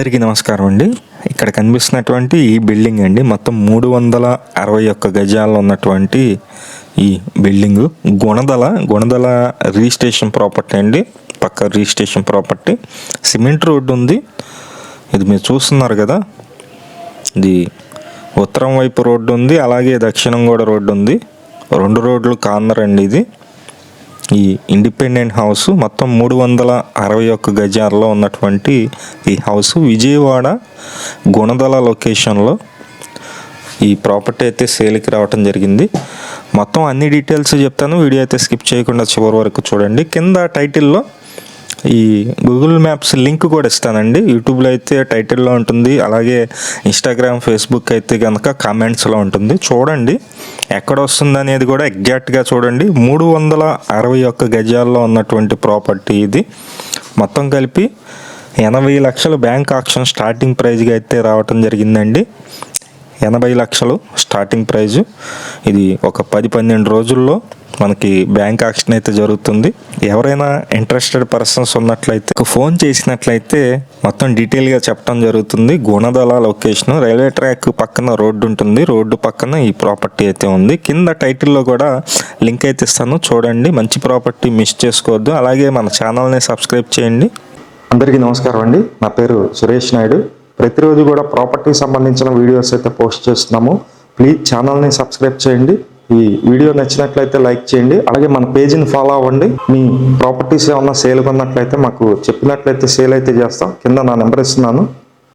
అందరికీ నమస్కారం అండి. ఇక్కడ కనిపిస్తున్నటువంటి ఈ బిల్డింగ్ అండి. మొత్తం మూడు వందల అరవై ఒక్క గజాల్లో ఉన్నటువంటి ఈ building. Gunadala Gunadala registration property అండి. పక్క రిజిస్ట్రేషన్ ప్రాపర్టీ. సిమెంట్ రోడ్డు ఉంది. ఇది మీరు చూస్తున్నారు కదా. ఇది ఉత్తరం వైపు రోడ్డు ఉంది. అలాగే దక్షిణం కూడా రోడ్డు ఉంది. రెండు రోడ్లు కార్నర్ అండి ఇది. ఈ ఇండిపెండెంట్ హౌస్ మొత్తం మూడు వందల అరవై ఒక్క గజాల్లో ఉన్నటువంటి ఈ హౌస్ విజయవాడ గుణదల లొకేషన్లో ఈ ప్రాపర్టీ అయితే సేల్కి రావటం జరిగింది. మొత్తం అన్ని డీటెయిల్స్ చెప్తాను. వీడియో అయితే స్కిప్ చేయకుండా చివరి వరకు చూడండి. కింద టైటిల్లో ఈ గూగుల్ మ్యాప్స్ లింక్ కూడా ఇస్తానండి. యూట్యూబ్లో అయితే టైటిల్లో ఉంటుంది. అలాగే ఇన్స్టాగ్రామ్ ఫేస్బుక్ అయితే కనుక కామెంట్స్లో ఉంటుంది. చూడండి ఎక్కడ వస్తుంది అనేది కూడా ఎగ్జాక్ట్గా చూడండి. మూడు వందల అరవై ఒక్క గజాల్లో ఉన్నటువంటి ప్రాపర్టీ ఇది. మొత్తం కలిపి ఎనభై లక్షలు బ్యాంక్ ఆక్షన్ స్టార్టింగ్ ప్రైజ్గా అయితే రావటం జరిగిందండి. ఎనభై లక్షలు స్టార్టింగ్ ప్రైజు. ఇది ఒక పది పన్నెండు రోజుల్లో మనకి బ్యాంక్ ఆక్షన్ అయితే జరుగుతుంది. ఎవరైనా ఇంట్రెస్టెడ్ పర్సన్స్ ఉన్నట్లయితే ఫోన్ చేసినట్లయితే మొత్తం డీటెయిల్గా చెప్పడం జరుగుతుంది. గుణదల లొకేషన్ రైల్వే ట్రాక్ పక్కన రోడ్డు ఉంటుంది. రోడ్డు పక్కన ఈ ప్రాపర్టీ అయితే ఉంది. కింద టైటిల్లో కూడా లింక్ అయితే ఇస్తాను. చూడండి మంచి ప్రాపర్టీ మిస్ చేసుకోవద్దు. అలాగే మన ఛానల్ని సబ్స్క్రైబ్ చేయండి. అందరికీ నమస్కారం అండి. నా పేరు సురేష్ నాయుడు. ప్రతిరోజు కూడా ప్రాపర్టీ సంబంధించిన వీడియోస్ అయితే పోస్ట్ చేస్తున్నాము. ప్లీజ్ ఛానల్ని సబ్స్క్రైబ్ చేయండి. ఈ వీడియో నచ్చినట్లయితే లైక్ చేయండి. అలాగే మన పేజీని ఫాలో అవ్వండి. మీ ప్రాపర్టీస్ ఏమన్నా సేల్ కొన్నట్లయితే మాకు చెప్పినట్లయితే సేల్ అయితే చేస్తాం. కింద నా నెంబర్ ఇస్తున్నాను.